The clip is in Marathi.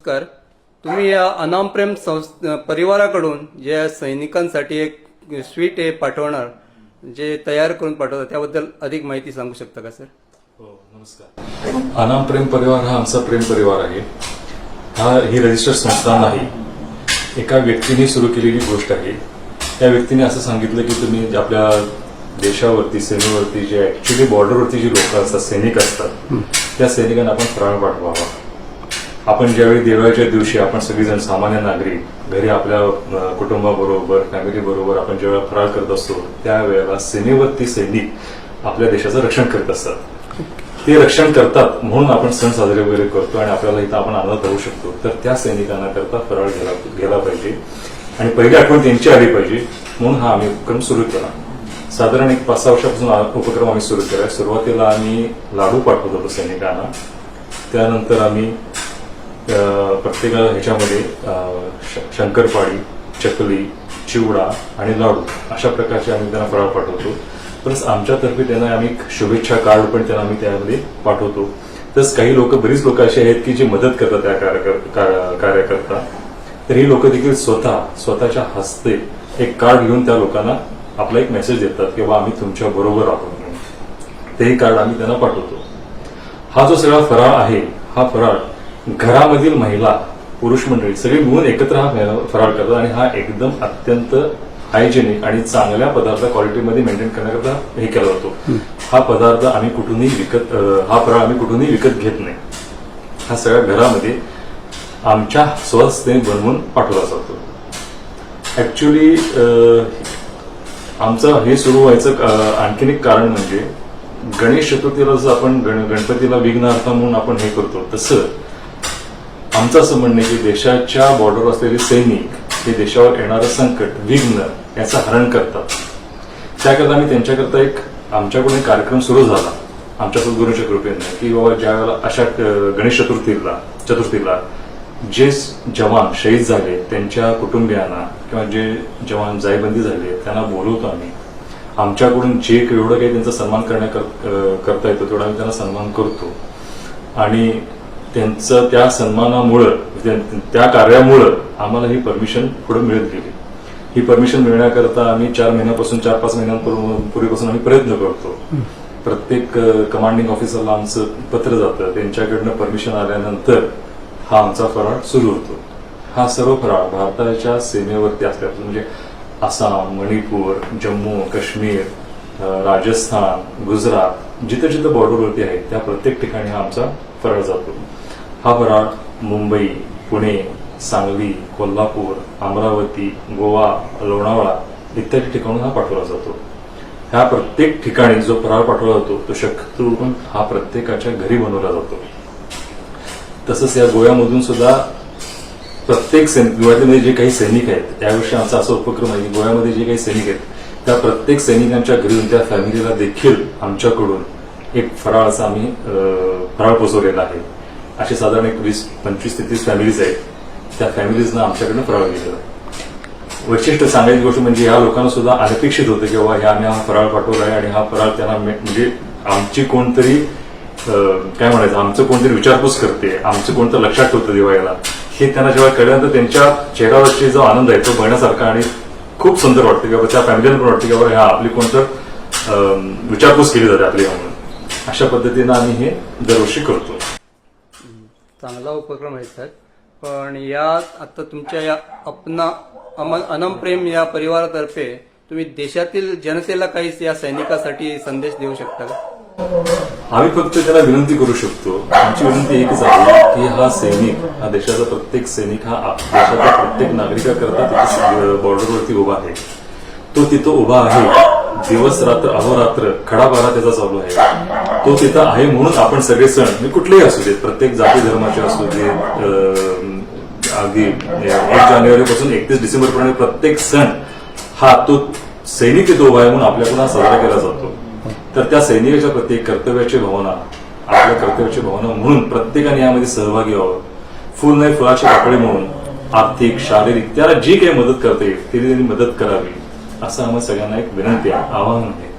नमस्कार तुम्ही या अनामप्रेम परिवाराकडून ज्या सैनिकांसाठी एक स्वीट हे पाठवणार जे तयार करून पाठवतात त्याबद्दल अधिक माहिती सांगू शकता का सर? हो नमस्कार. अनाम प्रेम परिवार हा आमचा प्रेम परिवार आहे. हा ही रजिस्टर संस्था नाही. एका व्यक्तीने सुरू केलेली गोष्ट आहे. त्या व्यक्तीने असं सांगितलं की तुम्ही आपल्या देशावरती सेनेवरती जे ऍक्च्युली बॉर्डरवरती जी लोक असतात सैनिक असतात त्या सैनिकांना आपण फराळ पाठवावा. आपण ज्यावेळी दिवाळीच्या दिवशी आपण सगळेजण सामान्य नागरिक घरी आपल्या कुटुंबाबरोबर फॅमिली बरोबर आपण ज्यावेळेला फराळ करत असतो त्यावेळेला सीमेवरती सैनिक आपल्या देशाचं रक्षण करत असतात. ते रक्षण करतात म्हणून आपण सण साजरे वगैरे करतो आणि आपल्याला इथं आपण आनंद होऊ शकतो. तर त्या सैनिकांना करता फराळ घ्यायला गेला पाहिजे. आणि पहिली आठवण त्यांची आली पाहिजे म्हणून हा आम्ही उपक्रम सुरू केला. साधारण एक पाच सहा वर्षापासून उपक्रम आम्ही सुरू केला. सुरुवातीला आम्ही लाडू पाठवत होतो सैनिकांना. त्यानंतर आम्ही प्रत्येक ह्याच्यामध्ये श- शंकरपाळी चकली चिवडा आणि लाडू अशा प्रकारचे आम्ही त्यांना फराळ पाठवतो. प्लस आमच्यातर्फे त्यांना आम्ही शुभेच्छा कार्ड पण त्यांना आम्ही त्यामध्ये पाठवतो. तसंच काही लोक बरीच लोक अशी आहेत की जी मदत करतात त्या कार्यकर्ता. का- तर ही लोक देखील स्वतः स्वतःच्या हस्ते एक कार्ड घेऊन त्या लोकांना आपला एक मेसेज देतात की बा आम्ही तुमच्या बरोबर आहोत तेही कार्ड आम्ही त्यांना पाठवतो. हा जो सगळा फराळ आहे हा फराळ घरामधील महिला पुरुष मंडळी सगळे मिळून एकत्र हा फे- फराळ करतात आणि हा एकदम अत्यंत हायजेनिक आणि चांगल्या पदार्थ क्वालिटीमध्ये मेंटेन करण्याकरता हे केला जातो. हा पदार्थ आम्ही कुठूनही विकत हा फराळ आम्ही कुठूनही विकत घेत नाही. हा सगळ्या घरामध्ये आमच्या स्वहस्ते बनवून पाठवला जातो. ऍक्च्युली आमचं हे सुरू व्हायचं आणखीन एक कारण म्हणजे गणेश चतुर्थीला जसं आपण गण गणपतीला विघ्नार्थ म्हणून आपण हे करतो तसं आमचं असं म्हणणं की देशाच्या बॉर्डरवर असलेले सैनिक हे देशावर येणारं संकट विघ्न याचं हरण करतात. त्याकरता आम्ही त्यांच्याकरता एक आमच्याकडून एक कार्यक्रम सुरू झाला. आमच्या सद्गुरूंच्या कृपेनं की बाबा ज्या वेळेला अशा गणेश चतुर्थीला चतुर्थीला जे जवान शहीद झाले त्यांच्या कुटुंबियांना किंवा जे जवान जायबंदी झाले त्यांना बोलवतो आम्ही. आमच्याकडून जे एवढं काही त्यांचा सन्मान करण्या करता येतो तेवढा आम्ही त्यांना सन्मान करतो. आणि त्यांचं त्या सन्मानामुळं त्या- कार्यामुळं आम्हाला ही परमिशन पुढे मिळत गेली. ही परमिशन मिळण्याकरता आम्ही चार महिन्यापासून चार पाच महिन्यांपूर्वीपासून आम्ही प्रयत्न करतो. प्रत्येक कमांडिंग ऑफिसरला आमचं पत्र जातं. त्यांच्याकडनं परमिशन आल्यानंतर हा आमचा फराळ सुरू होतो. हा सर्व फराळ भारताच्या सीमेवरती असल्यापासून म्हणजे आसाम मणिपूर जम्मू काश्मीर राजस्थान गुजरात जिथं जिथं बॉर्डरवरती आहे त्या प्रत्येक ठिकाणी हा आमचा फराळ जातो. हा फराळ मुंबई पुणे सांगली कोल्हापूर अमरावती गोवा लोणावळा इत्यादी ठिकाणून हा पाठवला जातो. ह्या प्रत्येक ठिकाणी जो फराळ पाठवला जातो तो शक्यतो हा प्रत्येकाच्या घरी बनवला जातो. तसंच या गोव्यामधून सुद्धा प्रत्येक सैनिक गोव्यामध्ये जे काही सैनिक आहेत यावर्षी आमचा असा उपक्रम आहे की गोव्यामध्ये जे काही सैनिक आहेत त्या प्रत्येक सैनिकांच्या घरी त्या फॅमिलीला देखील आमच्याकडून एक फराळाचा आम्ही अं, फराळ पोचवलेला आहे. असे साधारण एक वीस पंचवीस ते तीस फॅमिलीज आहेत त्या फॅमिलीजना आमच्याकडनं फराळ गेलेला वैशिष्ट्य सांगायची गोष्ट म्हणजे या लोकांना सुद्धा अनपेक्षित होतं की बाबा हे आम्ही हा फराळ पाठवला आहे आणि हा फराळ त्यांना म्हणजे आमची कोणतरी काय म्हणायचं आमचं कोणतरी विचारपूस करते आमचं कोणतं लक्षात ठेवतं दिवाळीला हे त्यांना जेव्हा कळल्यानंतर त्यांच्या चेहऱ्यावरची जो आनंद आहे तो बघण्यासारखा आणि खूप सुंदर वाटतं की बाबा त्या फॅमिलीला पण वाटतं की बाबा ह्या आपली कोणतं विचारपूस केली जाते आपली म्हणून अशा पद्धतीनं आम्ही हे दरवर्षी करतो चांगला उपक्रम आहे साहेब. पण या आता तुमच्या या अपना अमन अनमप्रेम या परिवारातर्फे तुम्ही देशातील जनतेला काही या सैनिकासाठी संदेश देऊ शकता का? आम्ही फक्त त्याला विनंती करू शकतो. आमची विनंती एकच आहे की हा सैनिक हा देशाचा प्रत्येक सैनिक हा देशाचा प्रत्येक नागरिकाकरता तिथे बॉर्डरवरती उभा आहे. तो तिथं उभा आहे. दिवस रात्र अहोरात्र खडाबारा त्याचा चालू आहे. तो तिथं आहे म्हणून आपण सगळे सण मी कुठलेही असू देत प्रत्येक जाती धर्माचे असू देत अं, अगदी एक जानेवारी पासून एकतीस डिसेंबर पर्यंत प्रत्येक सण हा तो सैनिक तो उभा आहे म्हणून आपल्याकडून हा साजरा केला जातो. तर त्या सैनिकाच्या प्रत्येक कर्तव्याची भावना आपल्या कर्तव्याची भावना म्हणून प्रत्येकाने यामध्ये सहभागी व्हावं. फुल नाही फुलाचे आकडे म्हणून आर्थिक शारीरिक त्याला जी काही मदत करता येईल ती त्यांनी मदत करावी. असं आम्हाला सगळ्यांना एक विनंती आहे आवाहन आहे.